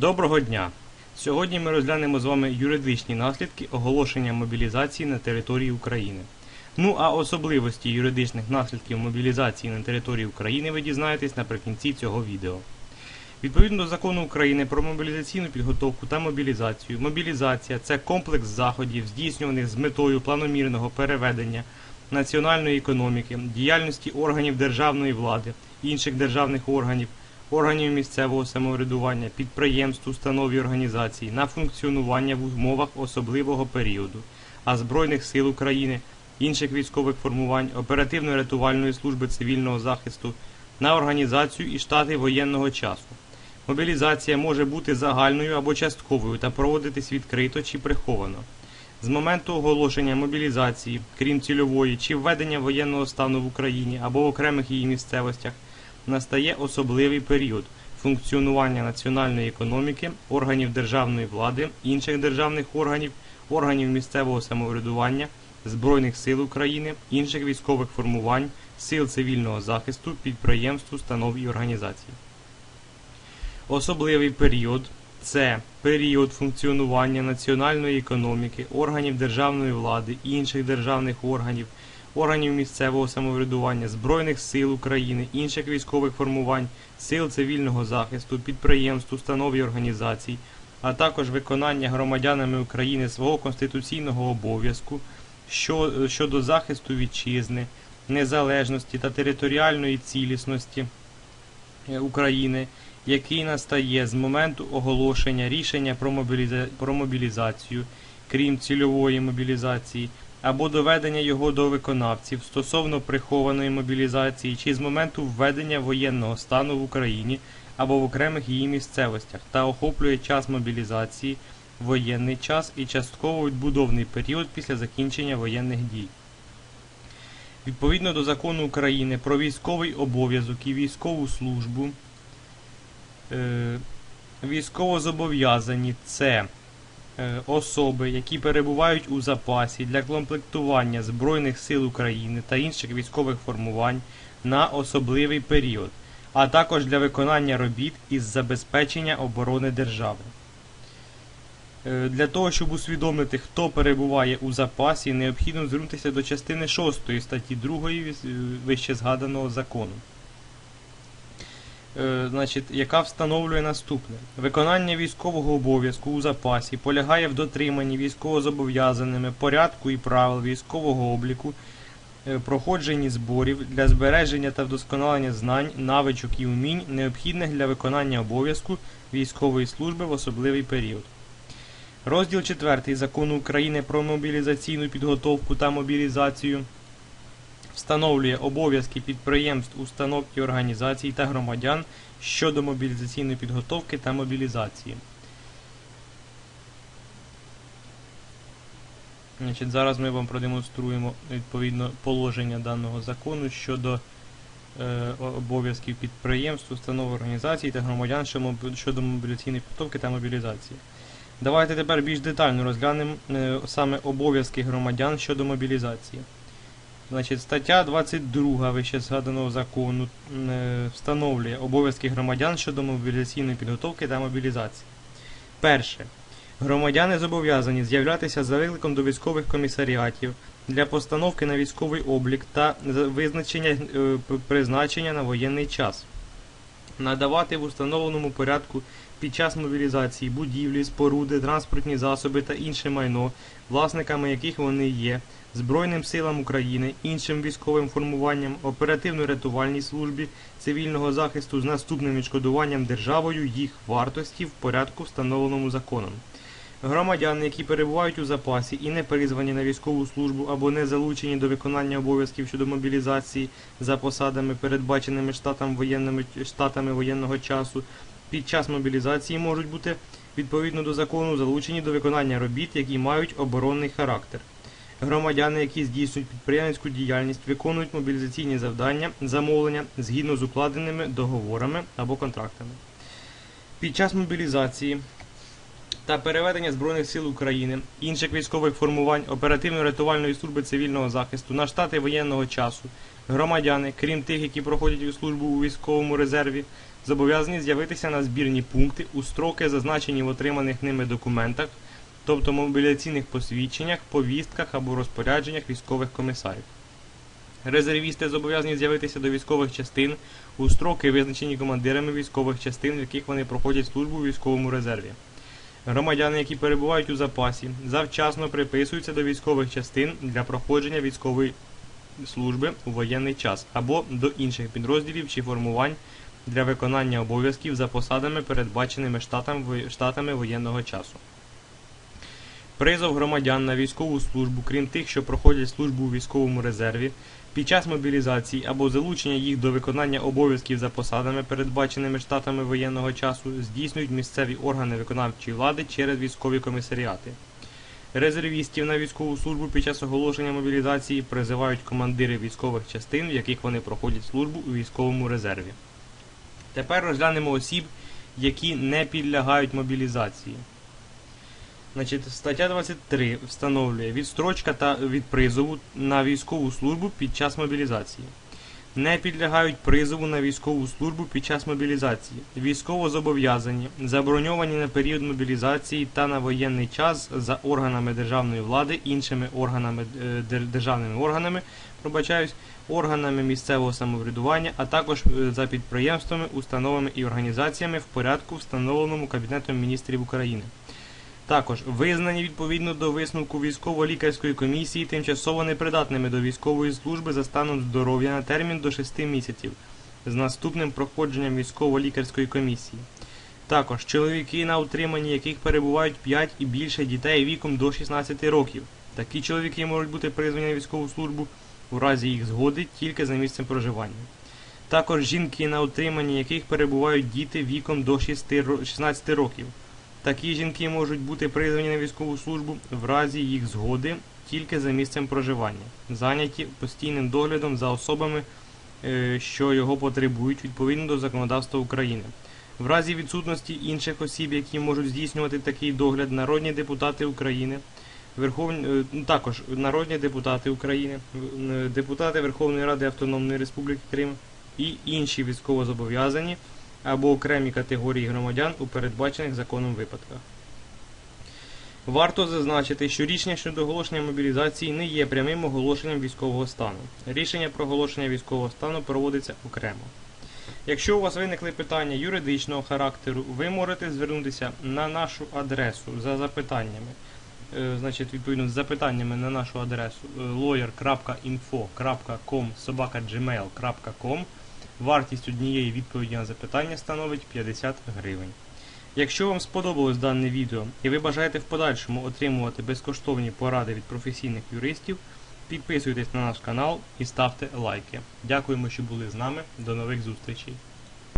Доброго дня! Сьогодні ми розглянемо з вами юридичні наслідки оголошення мобілізації на території України. Ну а особливості юридичних наслідків мобілізації на території України ви дізнаєтесь наприкінці цього відео. Відповідно до закону України про мобілізаційну підготовку та мобілізацію, мобілізація це комплекс заходів, здійснюваних з метою планомірного переведення національної економіки, діяльності органів державної влади, інших державних органів, органів місцевого самоврядування, підприємств, установ і організацій на функціонування в умовах особливого періоду, а Збройних сил України, інших військових формувань, оперативно-рятувальної служби цивільного захисту на організацію і штати воєнного часу. Мобілізація може бути загальною або частковою та проводитись відкрито чи приховано. З моменту оголошення мобілізації, крім цільової чи введення воєнного стану в Україні або в окремих її місцевостях, настає особливий період функціонування національної економіки, органів державної влади, інших державних органів, органів місцевого самоврядування, Збройних сил України, інших військових формувань, сил цивільного захисту, підприємств, установ і організацій. Особливий період це період функціонування національної економіки, органів державної влади, інших державних органів, органів місцевого самоврядування, Збройних сил України, інших військових формувань, сил цивільного захисту, підприємств, установ і організацій, а також виконання громадянами України свого конституційного обов'язку щодо захисту вітчизни, незалежності та територіальної цілісності е, України, який настає з моменту оголошення рішення про мобілізацію, крім цільової мобілізації, або доведення його до виконавців стосовно прихованої мобілізації чи з моменту введення воєнного стану в Україні або в окремих її місцевостях та охоплює час мобілізації, воєнний час і частково відбудовний період після закінчення воєнних дій. Відповідно до закону України про військовий обов'язок і військову службу, е, військовозобов'язані це особи, які перебувають у запасі для комплектування Збройних сил України та інших військових формувань на особливий період, а також для виконання робіт із забезпечення оборони держави. Е, Для того, щоб усвідомити, хто перебуває у запасі, необхідно звернутися до частини 6 статті 2 вище згаданого закону. Е, Значить, яка встановлює наступне: виконання військового обов'язку у запасі полягає в дотриманні військовозобов'язаними порядку і правил військового обліку, е, проходженні зборів для збереження та вдосконалення знань, навичок і умінь, необхідних для виконання обов'язку військової служби в особливий період. Розділ 4 Закону України про мобілізаційну підготовку та мобілізацію встановлює обов'язки підприємств, установ і організацій та громадян щодо мобілізаційної підготовки та мобілізації. Значить, зараз ми вам продемонструємо відповідно положення даного закону щодо е, обов'язків підприємств, установ організацій та громадян щодо мобілізаційної підготовки та мобілізації. Давайте тепер більш детально розглянемо е, саме обов'язки громадян щодо мобілізації. Значить, стаття 22 вище згаданого закону е, встановлює обов'язки громадян щодо мобілізаційної підготовки та мобілізації. Перше. Громадяни зобов'язані з'являтися за викликом до військових комісаріатів для постановки на військовий облік та визначення е, призначення на воєнний час. Надавати в установленому порядку під час мобілізації будівлі, споруди, транспортні засоби та інше майно, власниками яких вони є, Збройним силам України, іншим військовим формуванням, оперативно-рятувальній службі цивільного захисту з наступним відшкодуванням державою їх вартості в порядку, встановленому законом. Громадяни, які перебувають у запасі і не призвані на військову службу або не залучені до виконання обов'язків щодо мобілізації за посадами, передбаченими штатами воєнного часу, під час мобілізації можуть бути відповідно до закону залучені до виконання робіт, які мають оборонний характер. Громадяни, які здійснюють підприємницьку діяльність, виконують мобілізаційні завдання, замовлення згідно з укладеними договорами або контрактами. Під час мобілізації та переведення Збройних сил України, інших військових формувань оперативно-рятувальної служби цивільного захисту на штати воєнного часу, громадяни, крім тих, які проходять службу у військовому резерві, зобов'язані з'явитися на збірні пункти у строки, зазначені в отриманих ними документах, тобто мобіляційних посвідченнях, повістках або розпорядженнях військових комісарів. Резервісти зобов'язані з'явитися до військових частин у строки, визначені командирами військових частин, в яких вони проходять службу у військовому резерві. Громадяни, які перебувають у запасі, завчасно приписуються до військових частин для проходження військової служби у воєнний час або до інших підрозділів чи формувань для виконання обов'язків за посадами, передбаченими штатами, воєнного часу. Призов громадян на військову службу, крім тих, що проходять службу у військовому резерві, під час мобілізації або залучення їх до виконання обов'язків за посадами, передбаченими штатами воєнного часу, здійснюють місцеві органи виконавчої влади через військові комісаріати. Резервістів на військову службу під час оголошення мобілізації призивають командири військових частин, в яких вони проходять службу у військовому резерві. Тепер розглянемо осіб, які не підлягають мобілізації. Значить, стаття 23 встановлює відстрочка та від призову на військову службу під час мобілізації. Не підлягають призову на військову службу під час мобілізації. Військово зобов'язані, заброньовані на період мобілізації та на воєнний час за органами державної влади, іншими органами е, державними органами, пробачаюсь, органами місцевого самоврядування, а також е, за підприємствами, установами і організаціями в порядку, встановленому Кабінетом міністрів України. Також визнані відповідно до висновку військово-лікарської комісії тимчасово непридатними до військової служби за станом здоров'я на термін до 6 місяців з наступним проходженням військово-лікарської комісії. Також чоловіки, на утриманні яких перебувають 5 і більше дітей віком до 16 років. Такі чоловіки можуть бути призвані на військову службу у разі їх згоди тільки за місцем проживання. Також жінки, на утриманні яких перебувають діти віком до 6 16 років. Такі жінки можуть бути призвані на військову службу в разі їх згоди тільки за місцем проживання, зайняті постійним доглядом за особами, е, що його потребують відповідно до законодавства України. В разі відсутності інших осіб, які можуть здійснювати такий догляд, народні депутати України, Верховні, е, ну, також народні депутати України, депутати Верховної Ради Автономної Республіки Крим і інші військовозобов'язані або окремі категорії громадян у передбачених законом випадках. Варто зазначити, що рішення щодо оголошення мобілізації не є прямим оголошенням військового стану. Рішення про оголошення військового стану проводиться окремо. Якщо у вас виникли питання юридичного характеру, ви можете звернутися на нашу адресу за запитаннями. Е, Значить, відповідно з запитаннями на нашу адресу е, lawyer.info.com собака.gmail.com Вартість однієї відповіді на запитання становить 50 гривень. Якщо вам сподобалось дане відео і ви бажаєте в подальшому отримувати безкоштовні поради від професійних юристів, підписуйтесь на наш канал і ставте лайки. Дякуємо, що були з нами. До нових зустрічей!